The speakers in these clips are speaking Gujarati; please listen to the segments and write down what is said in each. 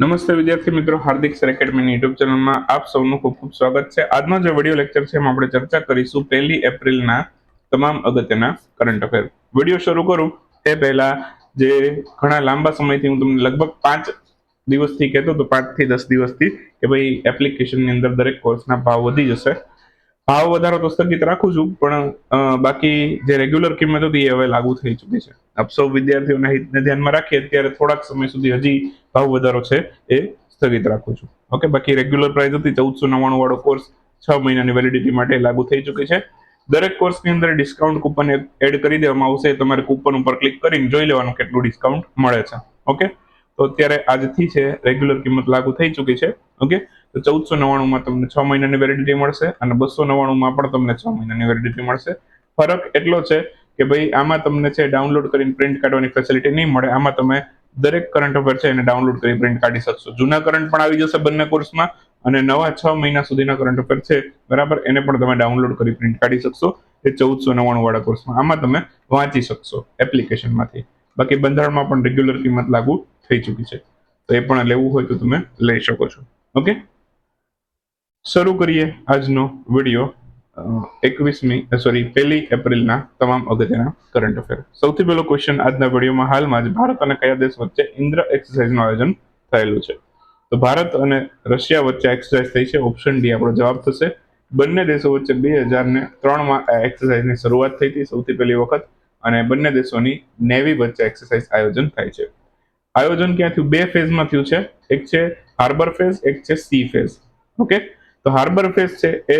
નમસ્તે વિદ્યાર્થી મિત્રો, હાર્દિક સર એકેડમીની યુટ્યુબ ચેનલમાં આપ સૌનું ખૂબ ખૂબ સ્વાગત છે. આજનો જે વીડિયો લેક્ચર છે એમાં આપણે ચર્ચા કરીશું પહેલી એપ્રિલના તમામ અગત્યના કરંટ અફેર વીડિયો શરૂ કરું. તે પહેલા જે ઘણા લાંબા સમયથી હું તમને લગભગ પાંચ દિવસથી કહેતો તો પાંચથી દસ દિવસથી કે ભાઈ એપ્લિકેશનની અંદર દરેક કોર્સના ભાવ વધી જશે. ભાવ વધારો તો સ્થગિત રાખું છું, પણ બાકી જે રેગ્યુલર કિંમત હતી એ હવે લાગુ થઈ ચૂકી છે. આપ સૌ વિદ્યાર્થીઓના હિતને ધ્યાનમાં રાખીએ, અત્યારે થોડાક સમય સુધી હજી ભાવ વધારો છે એ સ્થગિત રાખું છું. ઓકે, બાકી રેગ્યુલર પ્રાઇસ હતી ચૌદસો નવ્વાણું વાળો કોર્સ છ મહિનાની વેલિડિટી માટે લાગુ થઈ ચૂકી છે. દરેક કોર્સની અંદર ડિસ્કાઉન્ટ કૂપન એડ કરી દેવામાં આવશે, તમારે કૂપન ઉપર ક્લિક કરીને જોઈ લેવાનું કેટલું ડિસ્કાઉન્ટ મળે છે. ઓકે, તો અત્યારે આજથી છે રેગ્યુલર કિંમત લાગુ થઈ ચૂકી છે. ઓકે તો ચૌદસો નવ્વાણુંમાં તમને છ મહિનાની વેલિડિટી મળશે અને બસો નવ્વાણુંમાં પણ તમને છ મહિનાની વેલિડિટી મળશે. ફરક એટલો છે કે ભાઈ આમાં તમને છે ડાઉનલોડ કરીને પ્રિન્ટ કાઢવાની ફેસિલિટી નહીં મળે. આમાં તમે દરેક કરંટ અફેર છે એને ડાઉનલોડ કરી પ્રિન્ટ કાઢી શકશો. જૂના કરંટ પણ આવી જશે બંને કોર્સમાં અને નવા છ મહિના સુધીના કરંટ અફેર છે, બરાબર? એને પણ તમે ડાઉનલોડ કરી પ્રિન્ટ કાઢી શકશો. એ ચૌદસો નવ્વાણું વાળા કોર્સમાં આમાં તમે વાંચી શકશો એપ્લિકેશનમાંથી બાકી બંધારણમાં પણ રેગ્યુલર કિંમત લાગુ થઈ ચૂકી છે. તો એ પણ લેવું હોય તો તમે લઈ શકો છો. ઓકે? શરૂ કરીએ આજનો વીડિયો એકવીસમી સોરી પહેલી એપ્રિલના તમામ અગત્યના કરંટ અફેર સૌથી પહેલો ક્વેશ્ચન આજના વિડીયોમાં હાલમાં જ ભારત અને કયા દેશ વચ્ચે ઇન્દ્ર એક્સરસાઇઝનું આયોજન થયેલું છે? તો ભારત અને રશિયા વચ્ચે એક્સરસાઇઝ થઈ છે ઓપ્શન ડી આપણો જવાબ થશે. બંને દેશો વચ્ચે બે હજાર ને ત્રણમાં આ એક્સરસાઇઝની શરૂઆત થઈ હતી સૌથી પહેલી વખત અને બંને દેશોની નેવી વચ્ચે એક્સરસાઇઝ આયોજન થાય છે. આયોજન ક્યાં થયું બે ફેઝમાં થયું છે. એક છે હાર્બર ફેઝ એક છે સી ફેઝ ઓકે તો હાર્બર ફેસ્ટ છે એ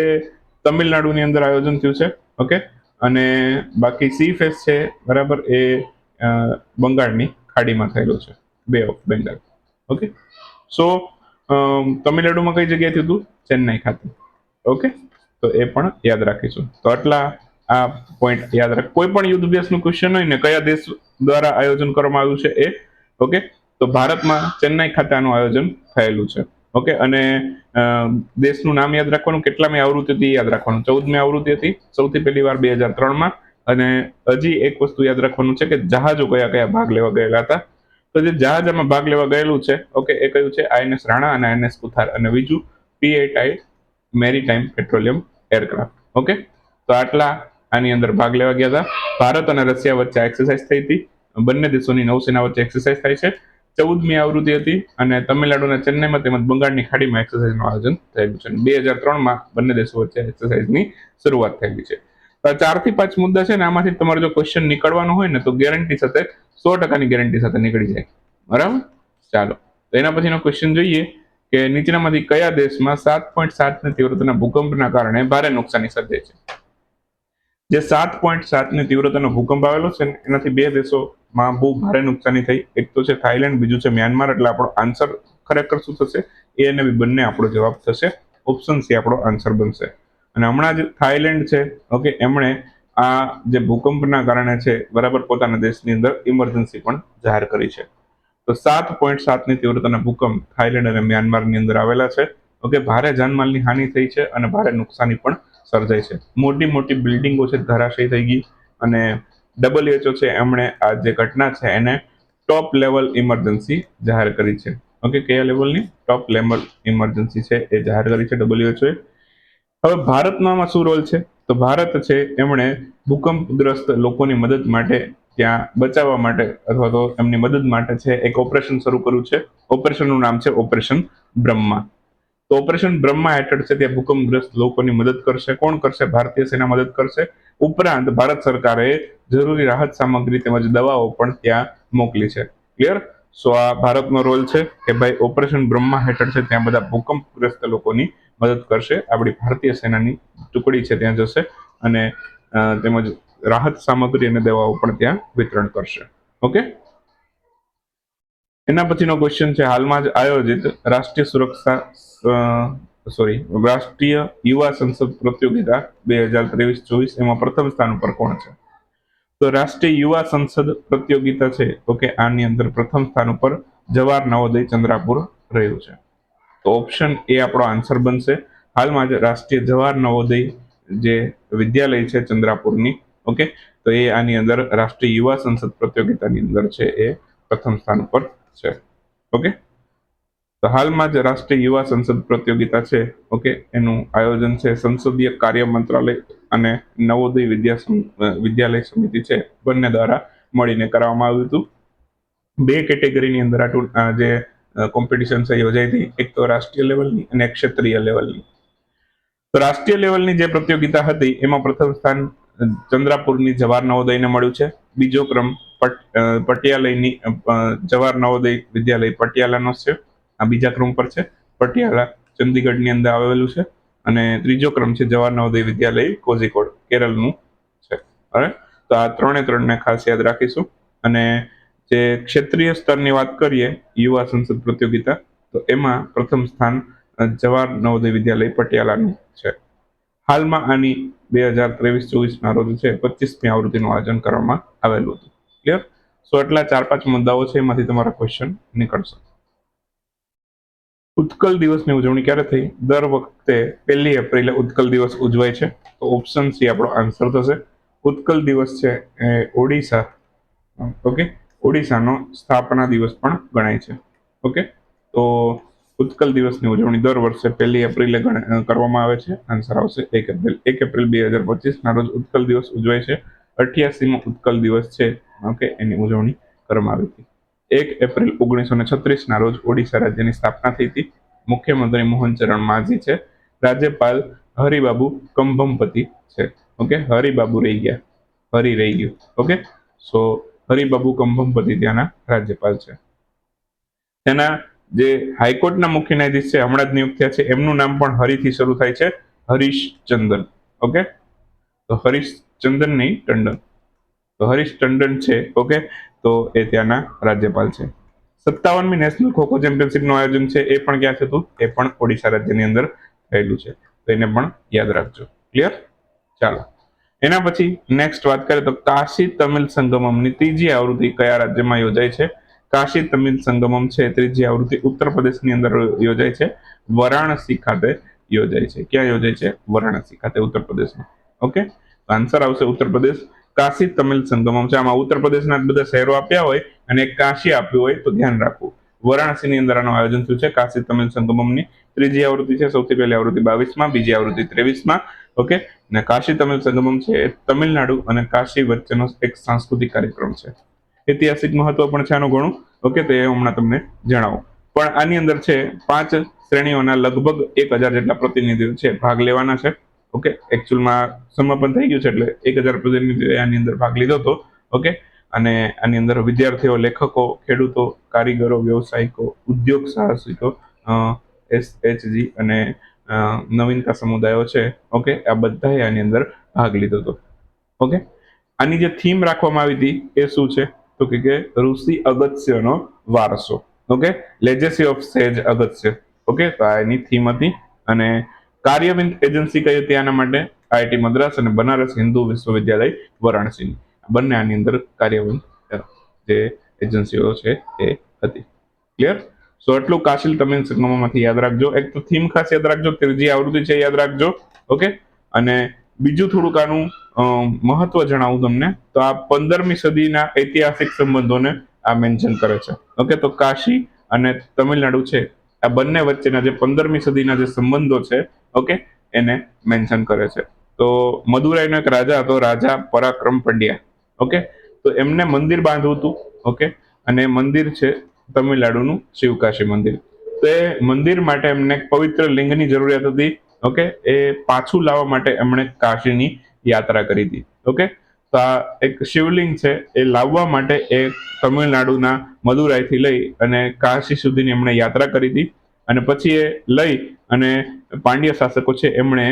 તમિલનાડુની અંદર આયોજન થયું છે ઓકે અને બાકી સી ફેસ્ટ છે, બરાબર, એ બંગાળની ખાડીમાં થયેલું છે બે ઓફ બેંગાલ ઓકે સો તમિલનાડુમાં કઈ જગ્યાએ થયું હતું? ચેન્નાઈ ખાતે ઓકે તો એ પણ યાદ રાખીશું. તો આટલા આ પોઈન્ટ યાદ રાખ, કોઈ પણ યુદ્ધ અભ્યાસનું ક્વેશ્ચન હોય ને, કયા દેશ દ્વારા આયોજન કરવામાં આવ્યું છે એ ઓકે તો ભારતમાં ચેન્નાઈ ખાતે આનું આયોજન થયેલું છે. ઓકે, અને દેશનું નામ યાદ રાખવાનું? કેટલામી આવૃત્તિ હતી યાદ રાખવાનું? ચૌદમી આવૃત્તિ હતી સૌથી પહેલી વાર બે હજાર ત્રણમાં. અને હજી એક વસ્તુ યાદ રાખવાનું છે કે જહાજો કયા કયા ભાગ લેવા ગયેલા હતા? તો જે જહાજ આમાં ભાગ લેવા ગયેલું છે, ઓકે, એ કયું છે? આઈએનએસ રાણા અને આઈએનએસ કુથાર અને બીજું P eight I maritime petroleum aircraft, okay? તો આટલા આની અંદર ભાગ લેવા ગયા હતા. ભારત અને રશિયા વચ્ચે એક્સરસાઇઝ થઈ હતી. બંને દેશોની નૌસેના વચ્ચે એક્સરસાઇઝ થાય છે. ચૌદમી આવૃત્તિ હતી અને તમિલનાડુના ચેન્નઈમાં તેમજ બંગાળની ખાડીમાં એક્સરસાઇઝનું આયોજન થયેલું છે. બે હજાર ત્રણમાં બંને દેશો વચ્ચે એક્સરસાઇઝની શરૂઆત થયેલી છે. તો આ ચારથી પાંચ મુદ્દા છે ને આમાંથી તમારે જો ક્વેશ્ચન નીકળવાનો હોય ને તો ગેરંટી સાથે સો ટકાની ગેરંટી સાથે નીકળી જાય. બરાબર? ચાલો. તો એના પછીનો ક્વેશ્ચન જોઈએ કે નીચેનામાંથી કયા દેશમાં સાત પોઈન્ટ સાતની તીવ્રતાના ભૂકંપના કારણે ભારે નુકસાની સર્જાય છે? જે સાત પોઈન્ટ સાતની તીવ્રતાનો ભૂકંપ આવેલો છે એનાથી બે દેશોમાં બહુ ભારે નુકસાની થઈ. એક તો છે થાઈલેન્ડ બીજું છે મ્યાનમાર, એટલે આપણો આન્સર ખરેખર શું થશે? એ અને બી બંને આપણો જવાબ થશે. ઓપ્શન સી આપણો આન્સર બનશે. અને હમણાં જ થાઈલેન્ડ છે. ઓકે, એમણે આ જે ભૂકંપના કારણે છે, બરાબર પોતાના દેશની અંદર ઇમરજન્સી પણ જાહેર કરી છે. તો સાત પોઈન્ટ સાતની તીવ્રતાના ભૂકંપ થાઈલેન્ડ અને મ્યાનમારની અંદર આવેલા છે. ઓકે, ભારે જાનમાલની હાનિ થઈ છે અને ભારે નુકસાની પણ સર્જાઈ છે. મોટી મોટી બિલ્ડિંગો છે, ધરાશયી થઈ ગઈ અને ડબલ્યુએચઓ છે, એમણે આ જે ઘટના છે, એને ટોપ લેવલ ઇમરજન્સી જાહેર કરી છે. ઓકે કયા લેવલની ટોપ લેવલ ઇમરજન્સી છે, એ જાહેર કરી છે ડબલ્યુએચઓએ હવે ભારતમાં શું રોલ છે? તો ભારત છે, એમણે ભૂકંપગ્રસ્ત લોકોની મદદ માટે ત્યાં બચાવવા માટે અથવા તો એમની મદદ માટે છે, એક ઓપરેશન શરૂ કર્યું છે. ઓપરેશનનું નામ છે ઓપરેશન બ્રહ્મા તો ઓપરેશન બ્રહ્મા હેઠળ છે ત્યાં ભૂકંપગ્રસ્ત લોકોની મદદ કરશે. કોણ કરશે? ભારતીય સેના મદદ કરશે. ઉપરાંત ભારત સરકારે જરૂરી રાહત સામગ્રી તેમજ દવાઓ પણ ત્યાં મોકલી છે. ક્લિયર સો આ ભારતનો રોલ છે કે ભાઈ ઓપરેશન બ્રહ્મા હેઠળ છે, ત્યાં બધા ભૂકંપગ્રસ્ત લોકોની મદદ કરશે. આપણી ભારતીય સેનાની ટુકડી છે, ત્યાં જશે અને તેમજ રાહત સામગ્રી અને દવાઓ પણ ત્યાં વિતરણ કરશે. ઓકે એના પછીનો ક્વેશ્ચન છે, હાલમાં જ આયોજિત રાષ્ટ્રીય સુરક્ષા સોરી રાષ્ટ્રીય યુવા સંસદ પ્રતિયોગિતા બે હજાર ત્રેવીસ ચોવીસ એમાં પ્રથમ સ્થાન ઉપર કોણ છે? તો રાષ્ટ્રીય યુવા સંસદ પ્રતિયોગિતા છે તો કે આની અંદર પ્રથમ સ્થાન ઉપર જવાહર નવોદય ચંદ્રાપુર રહ્યું છે. તો ઓપ્શન એ આપણો આન્સર બનશે. હાલમાં જ રાષ્ટ્રીય જવાહર નવોદય જે વિદ્યાલય છે ચંદ્રાપુરની, ઓકે, તો એ આની અંદર રાષ્ટ્રીય યુવા સંસદ પ્રતિયોગિતાની અંદર છે એ પ્રથમ સ્થાન ઉપર છે. ઓકે તો હાલમાં જ રાષ્ટ્રીય યુવા સંસદ પ્રતિયોગિતા છે. ઓકે એનું આયોજન છે સંસદીય કાર્ય મંત્રાલય અને નવોદય વિદ્યા વિદ્યાલય સમિતિ છે. બંને દ્વારા મળીને કરવામાં આવ્યું હતું. બે કેટેગરીની અંદર આ જે કોમ્પિટિશન છે યોજાઈ હતી. એક તો રાષ્ટ્રીય લેવલની અને ક્ષેત્રીય લેવલની. તો રાષ્ટ્રીય લેવલની જે પ્રતિયોગિતા હતી, એમાં પ્રથમ સ્થાન ચંદ્રાપુરની જવાહર નવોદયને મળ્યું છે. બીજો ક્રમ પટ- અ, પટિયાલયની જવાહર નવોદય વિદ્યાલય પટિયાલાનો છે. આ બીજા ક્રમ પર છે. પટિયાલા ચંદીગઢની અંદર આવેલું છે. અને ત્રીજો ક્રમ છે જવાહર નવોદય વિદ્યાલય કોઝિકોડ કેરળનું છે. હવે તો આ ત્રણે ત્રણને ખાસ યાદ રાખીશું. અને જે ક્ષેત્રીય સ્તરની વાત કરીએ યુવા સંસદ પ્રતિયોગિતા તો એમાં પ્રથમ સ્થાન જવાહર નવોદય વિદ્યાલય પટિયાલાનું છે. હાલમાં આની બે હજાર ત્રેવીસ ચોવીસના રોજ છે પચીસમી આવૃત્તિનું આયોજન કરવામાં આવેલું હતું. ક્લિયર સો એટલા ચાર પાંચ મુદ્દાઓ છે, એમાંથી તમારા ક્વેશ્ચન નીકળશે. ઉત્કલ દિવસની ઉજવણી ક્યારે થઈ? દર વખતે પહેલી એપ્રિલે ઉત્કલ દિવસ ઉજવાય છે. તો ઓપ્શન સી આપણો આન્સર થશે. ઉત્કલ દિવસ છે એ ઓડિશા ઓકે ઓડિશાનો સ્થાપના દિવસ પણ ગણાય છે ઓકે તો ઉત્કલ દિવસની ઉજવણી દર વર્ષે પહેલી એપ્રિલે કરવામાં આવે છે. આન્સર આવશે એક એપ્રિલ એક એપ્રિલ બે હજાર પચીસના રોજ ઉત્કલ દિવસ ઉજવાય છે. અઠ્યાસીમો ઉત્કલ દિવસ છે. ઓકે, એની ઉજવણી કરવામાં આવી હતી. એક એપ્રિલ ઓગણીસો ને છત્રીસના રોજ ઓડિશા રાજ્યની સ્થાપના થઈ હતી. મુખ્યમંત્રી મોહનચરણ માઝી છે. રાજ્યપાલ હરિબાબુ કંભમપતિ છે. ઓકે, હરિબાબુ રહી ગયા. હરિ રહી ગયું. ઓકે, સો હરિબાબુ કંભમપતિ ત્યાંના રાજ્યપાલ છે. તેના જે હાઈકોર્ટના મુખ્ય ન્યાયાધીશ છે, હમણાં જ નિયુક્ત થયા છે. એમનું નામ પણ હરિથી શરૂ થાય છે. હરીશ ચંદન ઓકે, તો હરીશ ચંદન નહીં ટંડન. તો હરીશ ટંડન છે, ઓકે? તો એ ત્યાંના રાજ્યપાલ છે. સત્તાવનમી નેશનલ ખોખો ચેમ્પિયનશિપનું આયોજન છે, એ પણ ક્યાં થતું એ પણ ઓડિશા રાજ્યની અંદર થયેલું છે. તો એને પણ યાદ રાખજો. ક્લિયર? ચાલો. એના પછી નેક્સ્ટ વાત કરીએ તો કાશી તમિલ સંગમમની ત્રીજી આવૃત્તિ કયા રાજ્યમાં યોજાય છે? કાશી તમિલ સંગમમ છે ત્રીજી આવૃત્તિ ઉત્તર પ્રદેશની અંદર યોજાય છે. વારાણસી ખાતે યોજાય છે. ક્યાં યોજાય છે? વારાણસી ખાતે ઉત્તર પ્રદેશમાં. ઓકે? આન્સર આવશે ઉત્તર પ્રદેશ કાશી તમિલ સંગમમ છે, આમાં ઉત્તર પ્રદેશના બધા શહેરો આપ્યા હોય અને કાશી આપ્યું હોય, તો ધ્યાન રાખવું. વારાણસીની અંદર આનું આયોજન થયું છે, કાશી તમિલ સંગમમની ત્રીજી આવૃત્તિ છે, સૌથી પહેલી આવૃત્તિ બાવીસમાં, બીજી આવૃત્તિ ત્રેવીસમાં. ઓકે? અને કાશી તમિલ સંગમમ છે તમિલનાડુ અને કાશી વચ્ચેનો એક સાંસ્કૃતિક કાર્યક્રમ છે. ઐતિહાસિક મહત્વ પણ છે આનું ઘણું. ઓકે? તો એ હમણાં તમને જણાવું. પણ આની અંદર છે, પાંચ શ્રેણીઓના લગભગ એક હજાર જેટલા પ્રતિનિધિઓ છે, ભાગ લેવાના છે. ઓકે? એકચ્યુઅલમાં સમાપન થઈ ગયું છે એટલે એક હજાર પ્રતિનિધિઓએ આની અંદર ભાગ લીધો હતો, ઓકે? અને આની અંદર વિદ્યાર્થીઓ, લેખકો, ખેડૂતો, કારીગરો, વ્યવસાયિકો, ઉદ્યોગ સાહસિકો એસ એચજી અને નવીનતા સમુદાયો છે, ઓકે? આ બધાએ આની અંદર ભાગ લીધો હતો, ઓકે? આની જે થીમ રાખવામાં આવી હતી એ શું છે? તો કે ઋષિ અગત્યનો વારસો, ઓકે? લેજેસી ઓફ સેજ અગત્ય ઓકે? તો આ એની થીમ હતી અને કાર્યવિંદ એજન્સી કઈ હતી આના માટે આઈઆઈટી મદ્રાસ અને બનારસ હિન્દુ વિશ્વવિદ્યાલય, વારાણસી. બંને આની અંદર કાર્યવિંદ જે એજન્સીઓ છે એ હતી. ક્લિયર સો એટલું કાશીલ તમિલ સંગમમાંથી યાદ રાખજો. એક તો થીમ ખાસ યાદ રાખજો ત્રીજી આવૃત્તિ છે યાદ રાખજો ઓકે અને બીજું થોડુંક આનું મહત્વ જણાવું તમને. તો આ પંદરમી સદીના ઐતિહાસિક સંબંધોને આ મેન્શન કરે છે. ઓકે તો કાશી અને તમિલનાડુ છે. આ બંને વચ્ચેના જે પંદરમી સદીના જે સંબંધો છે ઓકે એને મેન્શન કરે છે. તો મદુરાઈનો એક રાજા હતો, રાજા પરાક્રમ પંડ્યા ઓકે તો એમને મંદિર બાંધવું હતું ઓકે અને મંદિર છે તમિલનાડુનું શિવકાશી મંદિર. તો એ મંદિર માટે એમને પવિત્ર લિંગની જરૂરિયાત હતી ઓકે એ પાછું લાવવા માટે એમણે કાશીની યાત્રા કરી હતી ઓકે તો આ એક શિવલિંગ છે, એ લાવવા માટે એ તમિલનાડુના મદુરાઈથી લઈ અને કાશી સુધીની એમણે યાત્રા કરી હતી. અને પછી એ લઈ અને પાંડ્ય શાસકો છે, એમણે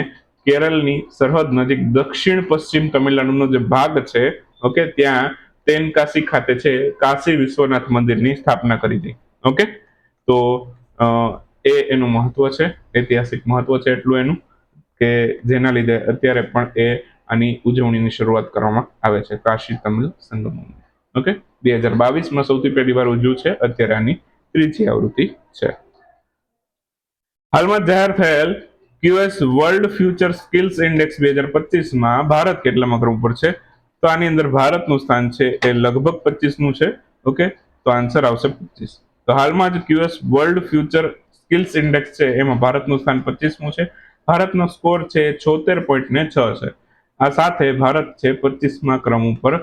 કેરળની સરહદ નજીક દક્ષિણ પશ્ચિમ તમિલનાડુનો જે ભાગ છે, ઓકે, ત્યાં તેનકાશી ખાતે છે, કાશી વિશ્વનાથ મંદિરની સ્થાપના કરી હતી, ઓકે? તો એ એનું મહત્વ છે, ઐતિહાસિક મહત્વ છે એટલું એનું કે જેના લીધે અત્યારે પણ એ આની ઉજવણીની શરૂઆત કરવામાં આવે છે. કાશી તમિલ સંગમ ઓકે બે હજાર બાવીસમાં સૌથી પહેલી વાર ઉજવ્યું છે. અત્યારે આની ત્રીજી આવૃત્તિ છે. હાલમાં જાહેર થયેલ QS world future skills index બે હજાર પચીસમાં ભારત કેટલામાં ક્રમ પર છે? તો આની અંદર ભારતનું સ્થાન છે એ લગભગ પચીસનું છે. ઓકે તો આન્સર આવશે પચીસ. તો હાલમાં જ QS world future skills index છે એમાં ભારતનું સ્થાન પચીસમું છે. ભારતનો સ્કોર છે છોતેર પોઈન્ટ ને છ છે. આ સાથે ભારત છે પચીસમા ક્રમ ઉપર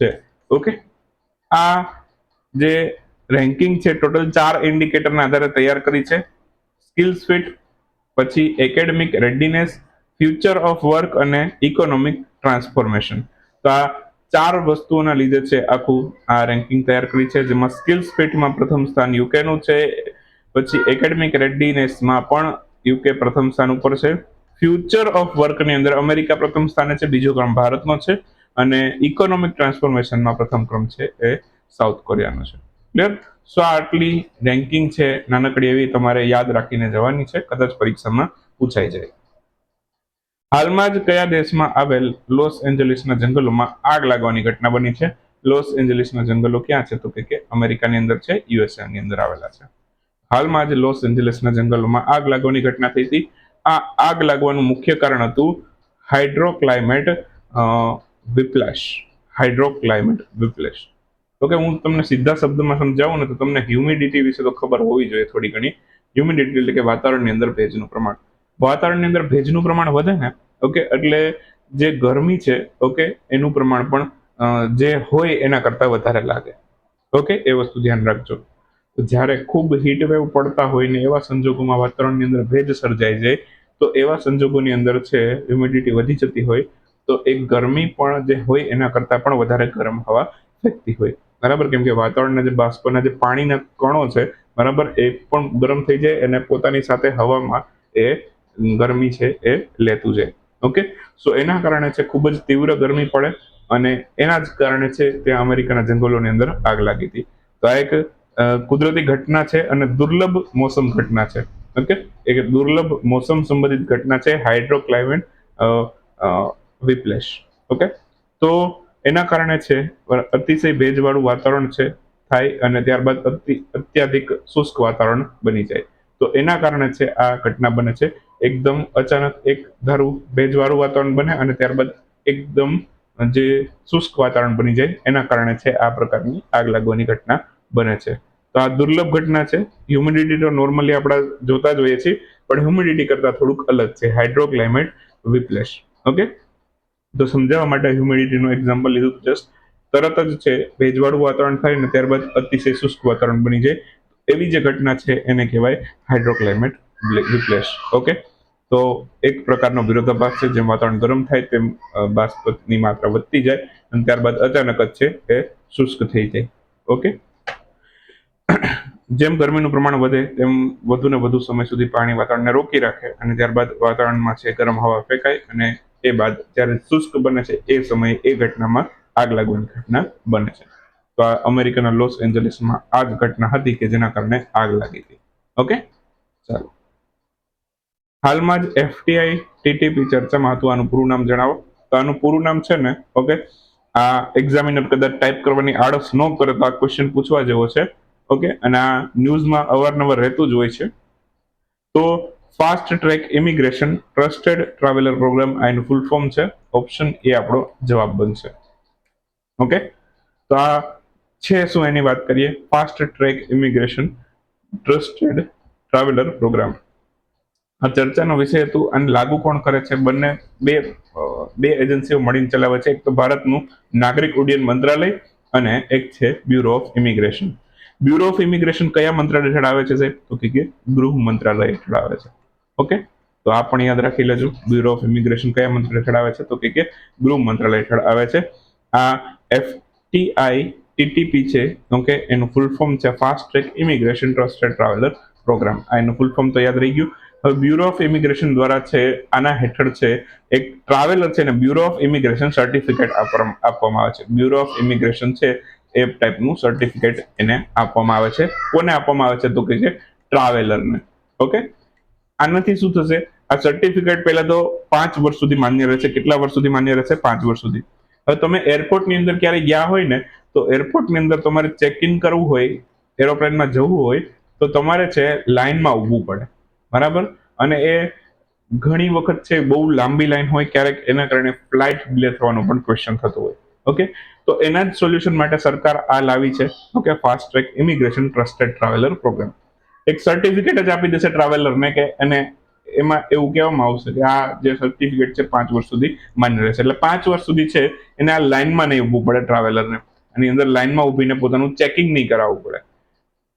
છે. ઓકે? આ જે રેન્કિંગ છે ટોટલ ચાર ઇન્ડિકેટરના આધારે તૈયાર કરી છે. સ્કિલ્સ ફિટ પછી academic readiness future of work અને ઇકોનોમિક ટ્રાન્સફોર્મેશન તો આ ચાર વસ્તુઓના લીધે છે આખું આ રેન્કિંગ તૈયાર કરી છે, જેમાં સ્કિલ્સ ફિટમાં પ્રથમ સ્થાન યુકેનું છે, પછી એકેડેમિક રેડીનેસમાં પણ યુકે પ્રથમ સ્થાન ઉપર છે. ફ્યુચર ઓફ વર્કની અંદર અમેરિકા પ્રથમ સ્થાને છે, બીજો ક્રમ ભારતનો છે અને ઇકોનોમિક ટ્રાન્સફોર્મેશનમાં પ્રથમ ક્રમ છે એ સાઉથ કોરિયાનો છે. ક્લિયર સો આટલી રેન્કિંગ છે, નાનકડી એવી તમારે યાદ રાખીને જવાની છે, કદાચ પરીક્ષામાં પૂછાઈ જાય. હાલમાં જ કયા દેશમાં આવેલ લોસ એન્જલિસના જંગલોમાં આગ લાગવાની ઘટના બની છે? લોસ એન્જલિસના જંગલો ક્યાં છે? તો કે અમેરિકાની અંદર છે યુએસએ ની અંદર આવેલા છે. હાલમાં જ લોસ એન્જલિસના જંગલોમાં આગ લાગવાની ઘટના થઈ હતી. આ આગ લાગવાનું મુખ્ય કારણ હતું હાઇડ્રોક્લાઇમેટ વિપ્લેશ. હાઇડ્રોક્લાઇમેટ, વિપ્લેશ. તો કે હું તમને સીધા શબ્દમાં સમજાવું ને તો તમને હ્યુમિડિટી વિશે તો ખબર હોવી જોઈએ થોડી ઘણી. હ્યુમિડિટી એટલે કે વાતાવરણની અંદર ભેજનું પ્રમાણ. વાતાવરણની અંદર ભેજનું પ્રમાણ વધે ને, ઓકે, એટલે જે ગરમી છે, ઓકે, એનું પ્રમાણ પણ જે હોય એના કરતાં વધારે લાગે. ઓકે, એ વસ્તુ ધ્યાન રાખજો. તો જ્યારે ખૂબ હીટવેવ પડતા હોય ને એવા સંજોગોમાં વાતાવરણની અંદર ભેજ સર્જાઈ જાય તો એવા સંજોગોની અંદર છે હ્યુમિડિટી વધી જતી હોય, તો એ ગરમી પણ જે હોય એના કરતાં પણ વધારે ગરમ હવા ફેંકતી હોય. બરાબર? કેમ કે વાતાવરણના જે બાષ્પના જે પાણીના કણો છે, બરાબર, એ પણ ગરમ થઈ જાય અને પોતાની સાથે હવામાં એ ગરમી છે એ લેતું જાય. ઓકે? સો એના કારણે છે, ખૂબ જ તીવ્ર ગરમી પડે અને એના જ કારણે છે, ત્યાં અમેરિકાના જંગલોની અંદર આગ લાગી હતી. તો આ એક કુદરતી ઘટના છે અને દુર્લભ મોસમ ઘટના છે. ઓકે? એક દુર્લભ મોસમ સંબંધિત ઘટના છે હાઇડ્રોક્લાઇમેટ વિપ્લેશ. ઓકે? તો એના કારણે છે, અતિશય ભેજવાળું વાતાવરણ છે, થાય અને ત્યારબાદ અતિ, અત્યાધિક શુષ્ક વાતાવરણ બની જાય. તો એના કારણે છે, આ ઘટના બને છે. એકદમ અચાનક એક ધારું ભેજવાળું વાતાવરણ બને અને ત્યારબાદ એકદમ જે શુષ્ક વાતાવરણ બની જાય. એના કારણે છે, આ પ્રકારની આગ લાગવાની ઘટના બને છે. તો આ દુર્લભ ઘટના છે. હ્યુમિડિટી તો નોર્મલી આપણે જોતા જ હોઈએ છીએ, પણ હ્યુમિડિટી કરતાં થોડુંક અલગ છે. હાઇડ્રોક્લાઇમેટ વિપ્લેશ ઓકે તો સમજાવવા માટે હ્યુમિડિટીનું એક્ઝામ્પલ લીધું જસ્ટ તરત જ છે, ભેજવાળું વાતાવરણ થાય ને ત્યારબાદ અતિશય શુષ્ક વાતાવરણ બની જાય. એવી જે ઘટના છે એને કહેવાય હાઇડ્રોક્લાઇમેટ વિપ્લેશ ઓકે તો એક પ્રકારનો વિરોધાભાસ છે, જેમ વાતાવરણ ગરમ થાય તેમ બાષ્પની માત્રા વધતી જાય અને ત્યારબાદ અચાનક જ છે એ શુષ્ક થઈ જાય. ઓકે જેમ ગરમીનું પ્રમાણ વધે, તેમ વધુ ને વધુ સમય સુધી પાણી વાતાવરણને રોકી રાખે અને ત્યારબાદ વાતાવરણમાં છે ગરમ હવા ફેંકાય અને એ બાદ જ્યારે શુષ્ક બને છે, એ સમયે એ ઘટનામાં આગ લાગવાની ઘટના બને છે. તો આ અમેરિકાના લોસ એન્જલિસમાં આ જ ઘટના હતી કે જેના કારણે આગ લાગી હતી. ઓકે? ચાલો. હાલમાં જ એફટીઆઈ ટીટીપી ચર્ચામાં હતું, આનું પૂરું નામ જણાવો. તો આનું પૂરું નામ છે ને, ઓકે? આ એક્ઝામિનર કદાચ ટાઈપ કરવાની આળસ ન કરે તો આ ક્વેશ્ચન પૂછવા જેવો છે. ઓકે અને આ ન્યૂઝમાં અવારનવાર રહેતું જ હોય છે. તો fast track immigration, trusted traveller programme આ એનું ફૂલ ફોર્મ છે. ઓપ્શન એ આપણો જવાબ બનશે. ઓકે તો આ છે શું એની વાત કરીએ? Fast track immigration, trusted traveller programme. આ ચર્ચાનો વિષય હતું અને લાગુ કોણ કરે છે? બંને બે બે એજન્સીઓ મળીને ચલાવે છે. એક તો ભારતનું નાગરિક ઉડ્ડયન મંત્રાલય અને એક છે bureau of immigration bureau of immigration કયા મંત્રાલય હેઠળ આવે છે સાહેબ? તો કે કે ગૃહ મંત્રાલય હેઠળ આવે છે. ઓકે તો આ પણ યાદ રાખી લેજો. બ્યુરો ઓફ ઇમિગ્રેશન કયા મંત્રાલય હેઠળ આવે છે? તો કે કે ગૃહ મંત્રાલય હેઠળ આવે છે. આ એફટીઆઈ ટીટીપી છે. ઓકે એનું ફૂલ ફોર્મ છે fast track immigration trusted traveller programme આ એનું ફૂલ ફોર્મ તો યાદ રહી ગયું. હવે બ્યુરો ઓફ ઇમિગ્રેશન દ્વારા છે, આના હેઠળ છે, એક ટ્રાવેલર છે ને બ્યુરો ઓફ ઇમિગ્રેશન સર્ટિફિકેટ આપવામાં આવે છે. બ્યુરો ઓફ ઇમિગ્રેશન છે એ ટાઈપનું સર્ટિફિકેટ એને આપવામાં આવે છે. કોને આપવામાં આવે છે તો કે છે ટ્રાવેલરને ઓકે આનાથી શું થશે? આ સર્ટિફિકેટ પહેલા તો પાંચ વર્ષ સુધી માન્ય રહેશે. કેટલા વર્ષ સુધી માન્ય રહેશે? પાંચ વર્ષ સુધી. હવે તમે એરપોર્ટની અંદર ક્યારે ગયા હોય ને, તો એરપોર્ટની અંદર તમારે ચેક ઇન કરવું હોય એરોપ્લેનમાં જવું હોય, તો તમારે છે લાઇનમાં ઊભવું પડે. બરાબર? અને એ ઘણી વખત છે બહુ લાંબી લાઈન હોય, ક્યારેક એના કારણે ફ્લાઇટ ડિલે થવાનો પણ ક્વેશ્ચન થતો હોય. ઓકે તો એના જ સોલ્યુશન માટે સરકાર આ લાવી છે okay fast track immigration trusted traveller programme એક સર્ટિફિકેટ જ આપી દેશે ટ્રાવેલરને કે અને એમાં એવું કહેવામાં આવશે કે આ જે સર્ટિફિકેટ છે પાંચ વર્ષ સુધી માન્ય રહેશે. એટલે પાંચ વર્ષ સુધી છે, એને આ લાઇનમાં નહીં ઊભું પડે ટ્રાવેલરને એની અંદર લાઇનમાં ઊભીને પોતાનું ચેકિંગ નહીં કરાવવું પડે.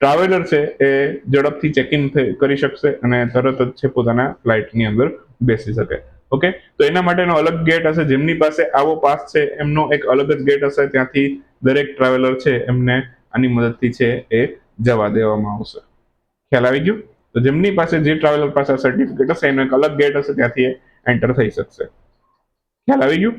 ટ્રાવેલર છે એ ઝડપથી ચેકિંગ કરી શકશે અને તરત જ છે પોતાના ફ્લાઇટની અંદર બેસી શકે. ઓકે તો એના માટેનો અલગ ગેટ હશે. જેમની પાસે આવો પાસ છે, એમનો એક અલગ જ ગેટ હશે. ત્યાંથી દરેક ટ્રાવેલર છે, એમને આની મદદથી છે એ જવા દેવામાં આવશે. ખ્યાલ આવી ગયું? તો જેમની પાસે જે ટ્રાવેલર પાસે સર્ટિફિકેટ હશે, એનો એક અલગ ગેટ હશે. ત્યાંથી એ એન્ટર થઈ શકશે. ખ્યાલ આવી ગયું?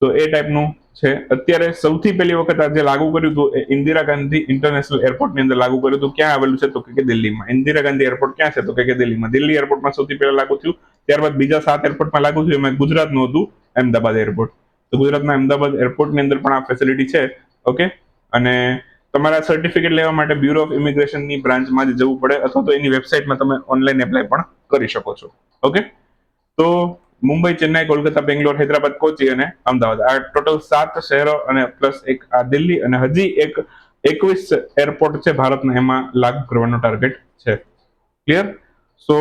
તો એ ટાઈપનું છે. અત્યારે સૌથી પહેલી વખત આજે લાગુ કર્યું હતું, એ ઇન્દિરા ગાંધી ઇન્ટરનેશનલ એરપોર્ટની અંદર લાગુ કર્યું હતું. ક્યાં આવેલું છે? તો કે દિલ્હીમાં. ઇન્દિરા ગાંધી એરપોર્ટ ક્યાં છે? તો કે દિલ્હીમાં. દિલ્હી એરપોર્ટમાં સૌથી પહેલા લાગુ થયું ત્યારબાદ બીજા સાત એરપોર્ટમાં લાગુ થયું એમાં ગુજરાતનું હતું, અમદાવાદ એરપોર્ટ તો ગુજરાતના અમદાવાદ એરપોર્ટની અંદર પણ આ ફેસિલિટી છે. ઓકે અને તમારા સર્ટિફિકેટ લેવા માટે બ્યુરો ઓફ ઇમિગ્રેશનની બ્રાન્ચમાં જ જવું પડે અથવા તો એની વેબસાઇટમાં તમે ઓનલાઈન એપ્લાય પણ કરી શકો છો. ઓકે તો મુંબઈ, ચેન્નાઈ, કોલકાતા, બેંગ્લોર, હૈદરાબાદ કોચી અને અમદાવાદ. આ ટોટલ સાત શહેરો અને પ્લસ એક આ દિલ્હી અને હજી એક એકવીસ એરપોર્ટ છે ભારતના. એમાં લાગુ કરવાનો ટાર્ગેટ છે. ક્લિયર સો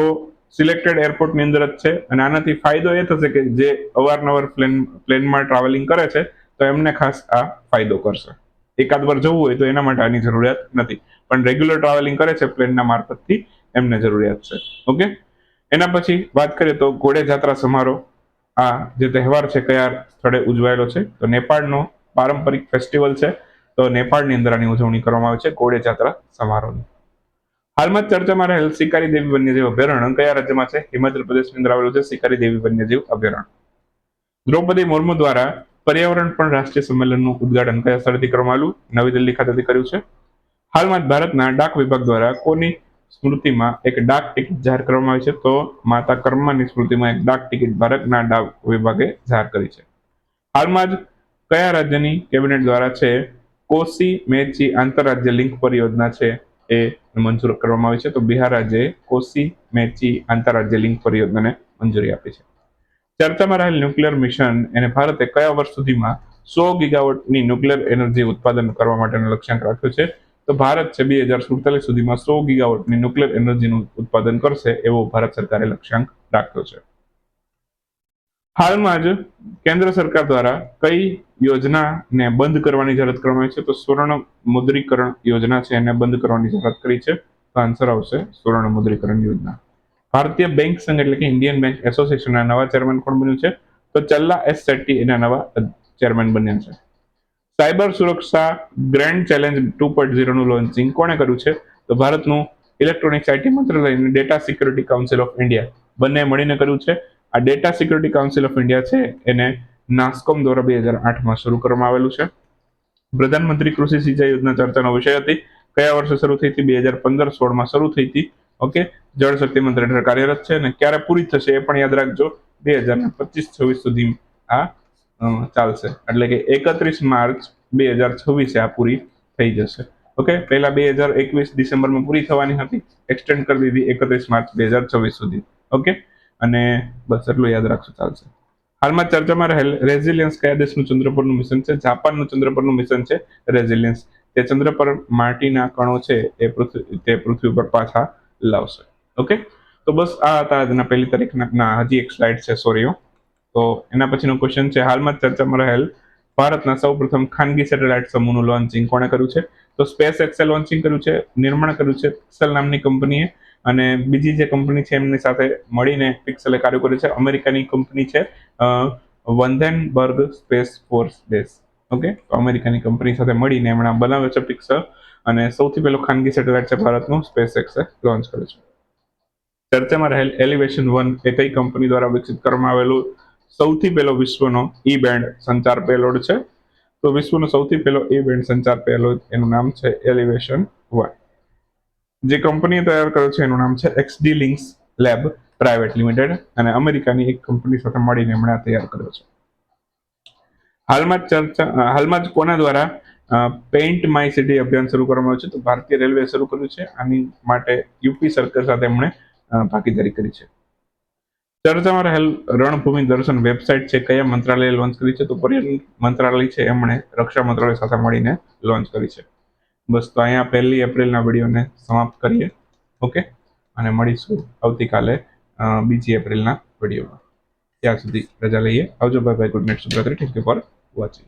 સિલેક્ટેડ એરપોર્ટની અંદર જ છે. અને આનાથી ફાયદો એ થશે કે જે અવારનવાર પ્લેન, પ્લેનમાં ટ્રાવેલિંગ કરે છે, તો એમને ખાસ આ ફાયદો કરશે. એકાદ વાર જવું હોય તો એના માટે આની જરૂરિયાત નથી. પણ રેગ્યુલર ટ્રાવેલિંગ કરે છે પ્લેનના મારફતથી એમને જરૂરિયાત છે. ઓકે? એના પછી વાત કરીએ તો ઘોડે જાત્રા સમારોહ. આ જે તહેવાર છે કયા સ્થળે ઉજવાયેલો છે? તો નેપાળનો પારંપરિક ફેસ્ટિવલ છે. તો નેપાળની અંદર આની ઉજવણી કરવામાં આવે છે ઘોડે જાત્રા સમારોહની. હાલમાં ચર્ચામાં રહેલ શિકારી દેવી વન્યજીવ અભયારણ્ય કયા રાજ્યમાં છે. હિમાચલ પ્રદેશની અંદર આવેલું છે શિકારી દેવી વન્યજીવ અભયારણ્ય. દ્રૌપદી મુર્મુ દ્વારા પર્યાવરણ પણ રાષ્ટ્રીય સંમેલનનું ઉદઘાટન કયા સ્થળેથી કરવામાં આવ્યું? નવી દિલ્હી ખાતેથી કર્યું છે. હાલમાં ભારતના ડાક વિભાગ દ્વારા કોની સ્મૃતિમાં એક ડાક ટિકિટ જાહેર કરવામાં આવી છે? તો માતા કર્માની સ્મૃતિમાં એક ડાક ટિકિટ ભારતના ડાક વિભાગે જાહેર કરી છે. હાલમાં જ કયા રાજ્યની કેબિનેટ દ્વારા છે? કોસી મેચી આંતરરાજ્ય લિંક પરિયોજના છે એ મંજૂર કરવામાં આવી છે, તો બિહાર રાજ્યએ કોસી મેચી, આંતરરાજ્ય લિંક પરિયોજનાને મંજૂરી આપી છે. ચર્ચામાં રહેલ ન્યુક્લિયર મિશન એને ભારતે કયા વર્ષ સુધીમાં સો ગીગાવોટની ન્યુક્લિયર એનર્જી ઉત્પાદન કરવા માટેનો લક્ષ્યાંક રાખ્યો છે? તો ભારત છે, બે હજાર સુડતાલીસ સુધીમાં સો ગીગાવોટની ન્યુક્લિયર એનર્જીનું ઉત્પાદન કરશે એવો ભારત સરકારે લક્ષ્યાંક રાખ્યો છે. હાલમાં જ કેન્દ્ર સરકાર દ્વારા કઈ યોજનાને બંધ કરવાની જાહેરાત કરવામાં આવી છે? તો સુવર્ણ મુદ્રીકરણ યોજના છે, એને બંધ કરવાની જાહેરાત કરી છે. તો આન્સર આવશે સુવર્ણ મુદ્રીકરણ યોજના. ભારતીય બેંક સંઘ એટલે કે ઇન્ડિયન બેંક એસોસિએશનના નવા ચેરમેન કોણ બન્યું છે? તો ચલ્લા એસ શેટ્ટી એના નવા ચેરમેન બન્યા છે. સાયબર સુરક્ષા ગ્રેન્ડ ચેલેન્જ ટુ પોઈન્ટ ઝીરોનું લોન્ચિંગ કોણે કર્યું છે? તો ભારતનું ઇલેક્ટ્રોનિક્સ આઈટી મંત્રાલય data security council of India બંને મળીને કર્યું છે. આ data security council of India છે, એને નાસ્કોમ દ્વારા બે હજાર આઠમાં શરૂ કરવામાં આવેલું છે. પ્રધાનમંત્રી કૃષિ સિંચાઈ યોજના ચર્ચાનો વિષય હતી. કયા વર્ષે શરૂ થઈ હતી? બે હજાર પંદર સોળમાં શરૂ થઈ હતી. ઓકે? જળ શક્તિ મંત્રી હેઠળ કાર્યરત છે અને ક્યારે પૂરી થશે એ પણ યાદ રાખજો. બે હજાર પચીસ છવ્વીસ સુધી આ ચાલશે. એટલે કે એકત્રીસ માર્ચ બે હજાર છવ્વીસે આ પૂરી થઈ જશે. ઓકે? પહેલા બે હજાર એકવીસ ડિસેમ્બરમાં પૂરી થવાની હતી. એક્સટેન્ડ કરી દીધી એકત્રીસ માર્ચ બે હજાર છવ્વીસ સુધી. ઓકે? અને બસ એટલું યાદ રાખશો, ચાલશે. હાલમાં ચર્ચામાં રહેલ રેઝિલિયન્સ કયા દેશનું ચંદ્ર મિશન છે? જાપાનનું ચંદ્ર મિશન છે રેઝિલિયન્સ તે ચંદ્ર પર માટીના કણો છે, એ પૃથ્વી, તે પૃથ્વી પર પાછા લાવશે. ઓકે? તો બસ આ હતા આજના પહેલી તારીખના હજી એક સ્લાઇડ છે સોરીઓ તો એના પછીનો ક્વેશ્ચન છે, હાલમાં ચર્ચામાં રહેલ ભારતના સૌ પ્રથમ ખાનગી સેટેલાઇટ સમૂહનું લોન્ચિંગ કોણે કર્યું છે? તો સ્પેસ એક્સેલ લોન્ચિંગ કર્યું છે, નિર્માણ કર્યું છે, એક્સેલ નામની કંપનીએ અને બીજી જે કંપની છે એમની સાથે મળીને પિક્સેલે કાર્ય કર્યું છે, અમેરિકાની કંપની છે Vandenberg space force base okay અમેરિકાની કંપની સાથે મળીને એમણે બનાવ્યો છે પિક્સેલ અને સૌથી પહેલો ખાનગી સેટેલાઇટ છે ભારતનું સ્પેસ એક્સે લોન્ચ કર્યું છે. ચર્ચામાં રહેલ એલિવેશન વન એ કઈ કંપની દ્વારા વિકસિત કરવામાં આવેલું? સૌથી પહેલો વિશ્વનો ઈ બેન્ડ સંચાર પેલોડ છે. તો વિશ્વનો સૌથી પહેલો ઈ બેન્ડ સંચાર પેલોડ એનું નામ છે એલિવેશન વન જે કંપની તૈયાર કર્યો છે, એનું નામ છે XD links lab private limited અને અમેરિકાની એક કંપની સાથે મળીને એમણે તૈયાર કર્યો છે. હાલમાં જ ચર્ચા હાલમાં જ કોના દ્વારા પેઇન્ટ માય સિટી અભિયાન શરૂ કરવામાં આવ્યું છે, તો ભારતીય રેલવે શરૂ કર્યું છે, આની માટે યુપી સરકાર સાથે એમણે ભાગીદારી કરી છે. ચર્ચામાં રહેલ રણભૂમિ દર્શન વેબસાઇટ છે, કયા મંત્રાલયે લોન્ચ કરી છે, તો પર્યટન મંત્રાલય છે, એમણે રક્ષા મંત્રાલય સાથે મળીને લોન્ચ કરી છે. બસ તો અહીંયા પહેલી એપ્રિલના વિડીયોને સમાપ્ત કરીએ. ઓકે? અને મળીશું આવતીકાલે બીજી એપ્રિલના વિડીયોમાં. ત્યાં સુધી રજા લઈએ. આવજો બાય બાય ગુડ નાઇટ સુપ્રત્રી થેન્ક યુ ફોર વોચિંગ